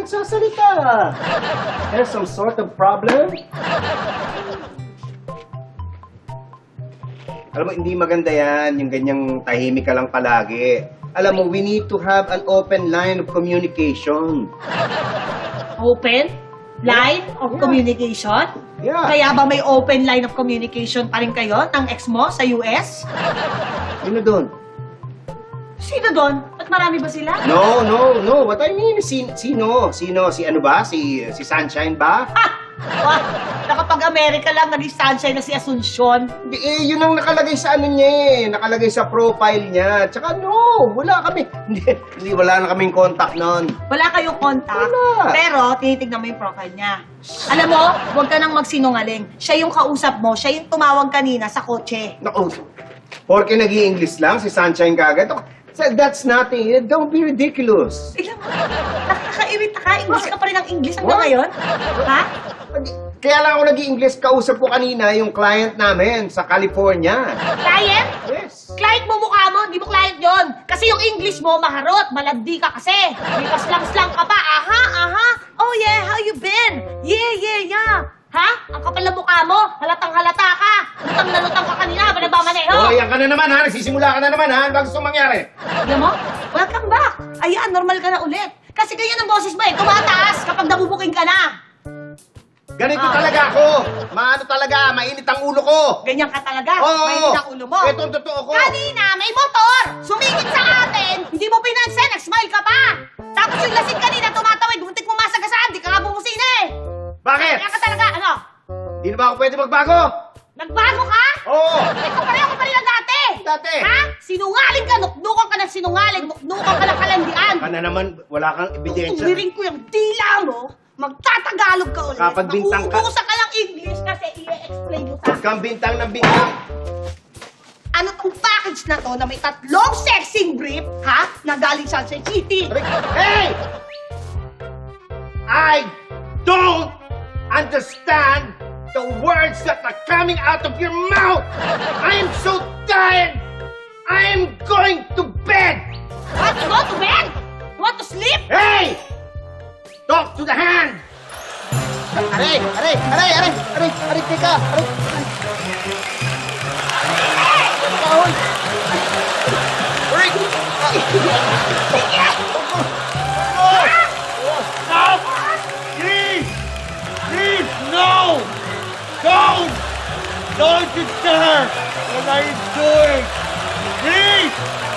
nagsasalita? There's some sort of problem? Alam mo, hindi maganda yan, yung ganyang tahimik ka lang palagi. Alam mo, we need to have an open line of communication. Open line of Yeah. communication? Yeah. Kaya ba may open line of communication pa rin kayo ng ex mo sa US? Sino doon? Sino doon? At marami ba sila? No, no, no. What I mean, si, sino? Sino? Si ano ba? Si, si Sunshine ba? Ha! Wah, nakapag-America lang, naging sunshine na si Asuncion. Hindi, eh, yun ang nakalagay sa ano niya eh. Nakalagay sa profile niya. Tsaka no, wala kami. Hindi, hindi wala na kaming contact noon. Wala kayong contact, Wala. pero tinitignan mo yung profile niya. Alam mo, huwag ka nang magsinungaling. Siya yung kausap mo, siya yung tumawag kanina sa kotse. Naku, porke nag english lang, si Sunshine kagad. So, That's nothing. Don't be ridiculous. Tignan mo, nakakairita ka. English ka pa rin ng English hanggang What? ngayon? Ha? Kaya lang ako nag english kausap ko kanina yung client namin sa California. Client? Yes. Client mo mukha mo, hindi mo client yon. Kasi yung English mo, maharot, malandi ka kasi. May paslang-slang ka pa. Aha, aha. Oh yeah, how you been? Yeah, yeah, yeah. Ha? Ang kapal na mukha mo, halatang halata ka. Lutang na lutang ka kanina, ba nagmamaneho? Oh, yan ka na naman ha. Nagsisimula ka na naman ha. Ano ba gusto mangyari? Alam mo, welcome back. Ayan, normal ka na ulit. Kasi ganyan ang boses mo eh, tumataas kapag nabubuking ka na. Ganito Ah. talaga ako. Maano talaga, mainit ang ulo ko. Ganyan ka talaga, Oo. may ang ulo mo. Ito ang totoo ko. Kanina, may motor! Sumingit sa atin! Hindi mo pinansin, nag-smile ka pa! Tapos yung lasing kanina, tumatawid, buntik mo masagasaan, di ka nga bumusina eh! Bakit? Kaya ka talaga, ano? Di na ba ako pwede magbago? Nagbago ka? Oo. Ikaw pareho ka pa rin ang dati! Dati. Ha? Sinungaling ka, nuknukan ka ng sinungaling, nuknukan ka ng kalandian! Ka na naman, wala kang ebidensya. Tumiring ko yung dila mo, magtatagalog ka ulit. Kapag bintang ka- Mauubusan ka ng English kasi i-explain mo sa Huwag kang bintang ng bintang. ano tong package na to na may tatlong sexing brief, ha? Na galing sa City. Hey! I don't understand the words that are coming out of your mouth. I am so tired. I am going to bed. Want to go to bed? Want to sleep? Hey! Talk to the hand. Aray, aray, aray, aray, aray, aray, teka, aray. Ahoy! Aray! Stop! What I'm doing! Please! Please!